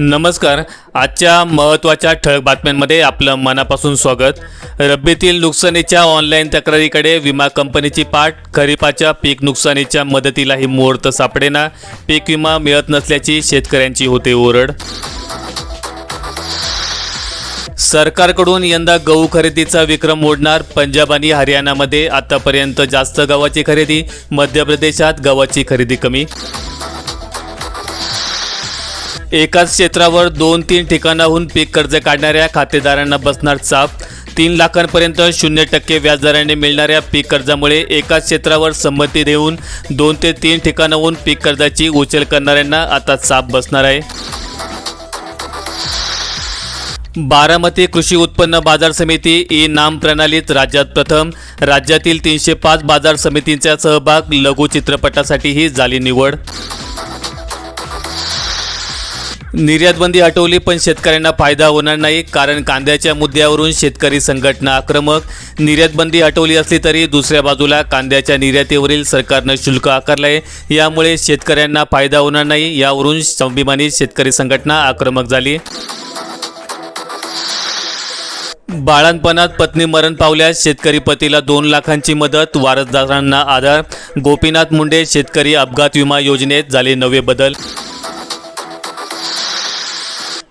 नमस्कार. आजच्या महत्त्वाच्या ठळक बातम्यांमध्ये आपलं मनापासून स्वागत. रब्बीतील नुकसानीच्या ऑनलाईन तक्रारीकडे विमा कंपनीची पाठ खरीपाच्या पीक नुकसानीच्या मदतीलाही मुहूर्त सापडेना. पीक विमा मिळत नसल्याची शेतकऱ्यांची होते ओरड. सरकारकडून यंदा गहू खरेदीचा विक्रम मोडणार पंजाब आणि हरियाणामध्ये आतापर्यंत जास्त गव्हाची खरेदी मध्य प्रदेशात गव्हाची खरेदी कमी. एकाच क्षेत्रावर दोन तीन ठिकाणाहून पीक कर्ज काढणाऱ्या खातेदारांना बसणार चाप. तीन लाखांपर्यंत शून्य टक्के व्याजदराने मिळणाऱ्या पीक कर्जामुळे एकाच क्षेत्रावर संमती देऊन दोन ते तीन ठिकाणाहून पीक कर्जाची उचल करणाऱ्यांना आता चाप बसणार आहे. बारामती कृषी उत्पन्न बाजार समिती ई नाम प्रणालीत राज्यात प्रथम. राज्यातील तीनशे पाच बाजार समितींचा सहभाग लघु चित्रपटासाठीही झाली निवड. निर्यातबंदी हटवली पण शेतकऱ्यांना फायदा होणार नाही कारण कांद्याच्या मुद्द्यावरून शेतकरी संघटना आक्रमक. निर्यातबंदी हटवली असली तरी दुसऱ्या बाजूला कांद्याच्या निर्यातीवरील सरकारनं शुल्क आकारलंय. आहे यामुळे शेतकऱ्यांना फायदा होणार नाही यावरून स्वाभिमानी शेतकरी संघटना आक्रमक झाली. बाळणपणात पत्नी मरण पावल्यास शेतकरी पतीला दोन लाखांची मदत वारसदारांना आधार. गोपीनाथ मुंडे शेतकरी अपघात विमा योजनेत झाले नवे बदल.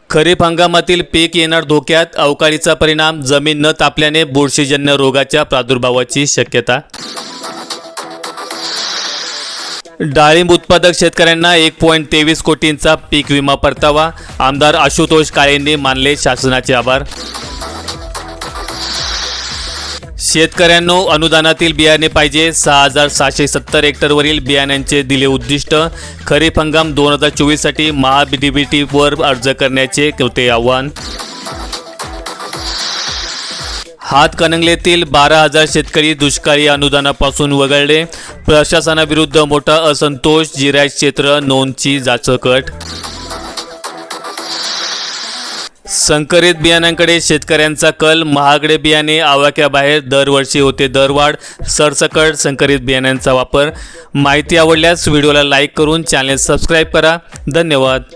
खरीप हंगामातील पीक येणार धोक्यात अवकाळीचा परिणाम जमीन न तापल्याने बुरशीजन्य रोगाच्या प्रादुर्भावाची शक्यता. डाळिंब उत्पादक शेतकऱ्यांना एक पॉईंट तेवीस कोटींचा पीक विमा परतावा आमदार आशुतोष काळेंनी मानले शासनाचे आभार. शेतकऱ्यांनो अनुदानातील बियाणे पाहिजे. सहा हजार सहाशे सत्तर हेक्टरवरील बियाण्यांचे दिले उद्दिष्ट. खरीप हंगाम दोन हजार चोवीससाठी महाबीडीबीटीवर अर्ज करण्याचे होते आव्हान. हातकणंगलेतील बारा हजार शेतकरी दुष्काळी अनुदानापासून वगळले. प्रशासनाविरुद्ध मोठा असंतोष जिरायत क्षेत्र नोंदची जाचकट. संकरित बियाण्यांकडे शेतकऱ्यांचा कल महागडे बियाणे आवाक्याबाहेर दरवर्षी होते दरवाढ सरसकट संकरित बियाण्यांचा वापर. माहिती आवडल्यास व्हिडिओला लाईक करून चॅनेल सबस्क्राईब करा. धन्यवाद.